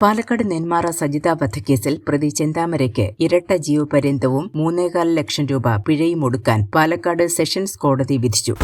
പാലക്കാട് നെന്മാറ സജിത വധക്കേസിൽ പ്രതി ചെന്താമരയ്ക്ക് ഇരട്ട ജീവപര്യന്തവും മൂന്നേകാൽ ലക്ഷം രൂപ പിഴയും ഒടുക്കാൻ പാലക്കാട് സെഷൻസ് കോടതി വിധിച്ചു.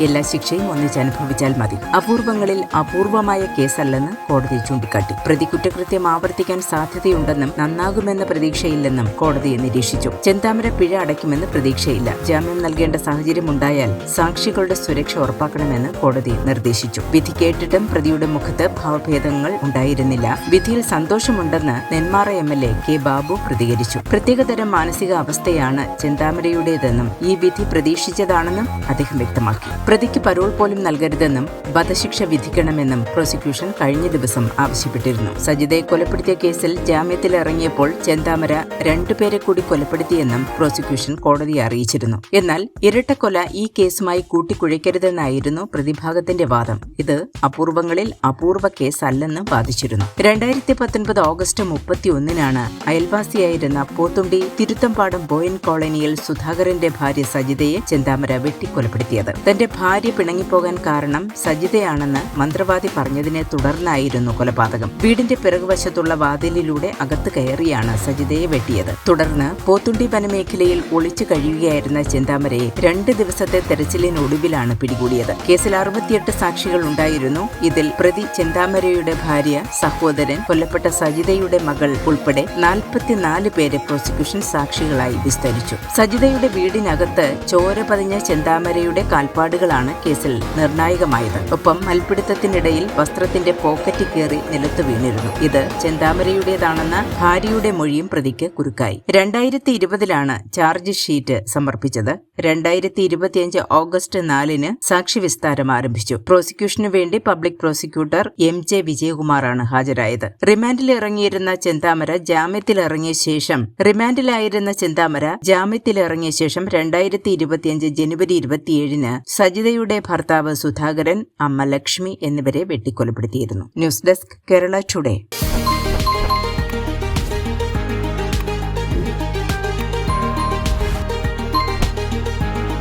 എല്ലാ ശിക്ഷയും ഒന്നിച്ച് അനുഭവിച്ചാൽ മതി. അപൂർവങ്ങളിൽ അപൂർവമായ കേസല്ലെന്ന് കോടതി ചൂണ്ടിക്കാട്ടി. പ്രതി കുറ്റകൃത്യം ആവർത്തിക്കാൻ സാധ്യതയുണ്ടെന്നും നന്നാകുമെന്ന പ്രതീക്ഷയില്ലെന്നും കോടതി നിരീക്ഷിച്ചു. ചെന്താമര പിഴ അടയ്ക്കുമെന്ന് പ്രതീക്ഷയില്ല. ജാമ്യം നൽകേണ്ട സാഹചര്യമുണ്ടായാൽ സാക്ഷികളുടെ സുരക്ഷ ഉറപ്പാക്കണമെന്ന് കോടതി നിർദ്ദേശിച്ചു. വിധി കേട്ടിട്ടും പ്രതിയുടെ മുഖത്ത് ഭാവഭേദങ്ങൾ ഉണ്ടായിരുന്നില്ല. വിധിയിൽ സന്തോഷമുണ്ടെന്ന് Nenmara M L A K Babu പ്രതികരിച്ചു. പ്രത്യേകതരം മാനസികാവസ്ഥയാണ് ചെന്താമരയുടേതെന്നും ഈ വിധി പ്രതീക്ഷിച്ചതാണെന്നും അദ്ദേഹം വ്യക്തമാക്കി. പ്രതിക്ക് പരോൾ പോലും നൽകരുതെന്നും വധശിക്ഷ വിധിക്കണമെന്നും പ്രോസിക്യൂഷൻ കഴിഞ്ഞ ദിവസം ആവശ്യപ്പെട്ടിരുന്നു. സജിതയെ കൊലപ്പെടുത്തിയ കേസിൽ ജാമ്യത്തിലിറങ്ങിയപ്പോൾ ചെന്താമര രണ്ടുപേരെ കൂടി കൊലപ്പെടുത്തിയെന്നും പ്രോസിക്യൂഷൻ കോടതിയെ അറിയിച്ചിരുന്നു. എന്നാൽ ഇരട്ടക്കൊല ഈ കേസുമായി കൂട്ടിക്കുഴയ്ക്കരുതെന്നായിരുന്നു പ്രതിഭാഗത്തിന്റെ വാദം. ഇത് അപൂർവങ്ങളിൽ അപൂർവ കേസല്ലെന്ന് വാദിച്ചിരുന്നു. രണ്ടായിരത്തി പത്തൊൻപത് ഓഗസ്റ്റ് മുപ്പത്തിയൊന്നിനാണ് അയൽവാസിയായിരുന്ന പോത്തുണ്ടി തിരുത്തമ്പാടം ബോയൻ കോളനിയിൽ സുധാകരന്റെ ഭാര്യ സജിതയെ ചെന്താമര വെട്ടിക്കൊലപ്പെടുത്തിയത്. തന്റെ ഭാര്യ പിണങ്ങിപ്പോകാൻ കാരണം സജിതയാണെന്ന് മന്ത്രവാദി പറഞ്ഞതിനെ തുടർന്നായിരുന്നു കൊലപാതകം. വീടിന്റെ പിറകുവശത്തുള്ള വാതിലിലൂടെ അകത്ത് കയറിയാണ് സജിതയെ വെട്ടിയത്. തുടർന്ന് പോത്തുണ്ടി വനമേഖലയിൽ ഒളിച്ചു കഴിയുകയായിരുന്ന ചിന്താമരയെ രണ്ട് ദിവസത്തെ തെരച്ചിലിനൊടുവിലാണ് പിടികൂടിയത്. കേസിൽ അറുപത്തിയെട്ട് സാക്ഷികൾ ഉണ്ടായിരുന്നു. ഇതിൽ പ്രതി ചിന്താമരയുടെ ഭാര്യ സഹോദരൻ കൊല്ലപ്പെട്ട സജിതയുടെ മകൾ ഉൾപ്പെടെ നാൽപ്പത്തിനാല് പേരെ പ്രോസിക്യൂഷൻ സാക്ഷികളായി വിസ്തരിച്ചു. സജിതയുടെ വീടിനകത്ത് ചോര പതിഞ്ഞ ചെന്താമരയുടെ കാൽപ്പാടുകളാണ് കേസിൽ നിർണായകമായത്. ഒപ്പം മൽപിടുത്തത്തിനിടയിൽ വസ്ത്രത്തിന്റെ പോക്കറ്റ് കയറി നിലത്ത് വീണിരുന്നു. ഇത് ചെന്താമരയുടേതാണെന്ന ഭാര്യയുടെ മൊഴിയും പ്രതിക്ക് കുരുക്കായി രണ്ടായിരത്തി ഇരുപതിലാണ് ചാർജ് ഷീറ്റ് സമർപ്പിച്ചത്. രണ്ടായിരത്തി ഇരുപത്തിയഞ്ച് ഓഗസ്റ്റ് നാലിന് സാക്ഷി വിസ്താരം ആരംഭിച്ചു. പ്രോസിക്യൂഷനു വേണ്ടി പബ്ലിക് പ്രോസിക്യൂട്ടർ എം ജെ വിജയകുമാറാണ് ഹാജരായത്. റിമാൻഡിൽ ഇറങ്ങിയിരുന്ന ചെന്താമര ജാമ്യത്തിൽ ഇറങ്ങിയ ശേഷം റിമാൻഡിലായിരുന്ന ചെന്താമര ജാമ്യത്തിൽ ഇറങ്ങിയ ശേഷം രണ്ടായിരത്തി ഇരുപത്തിയഞ്ച് ജനുവരി ഇരുപത്തിയേഴിന് സജിതയുടെ ഭർത്താവ് സുധാകരൻ അമ്മ ലക്ഷ്മി എന്നിവരെ വെട്ടിക്കൊലപ്പെടുത്തിയിരുന്നു. News desk Kerala today.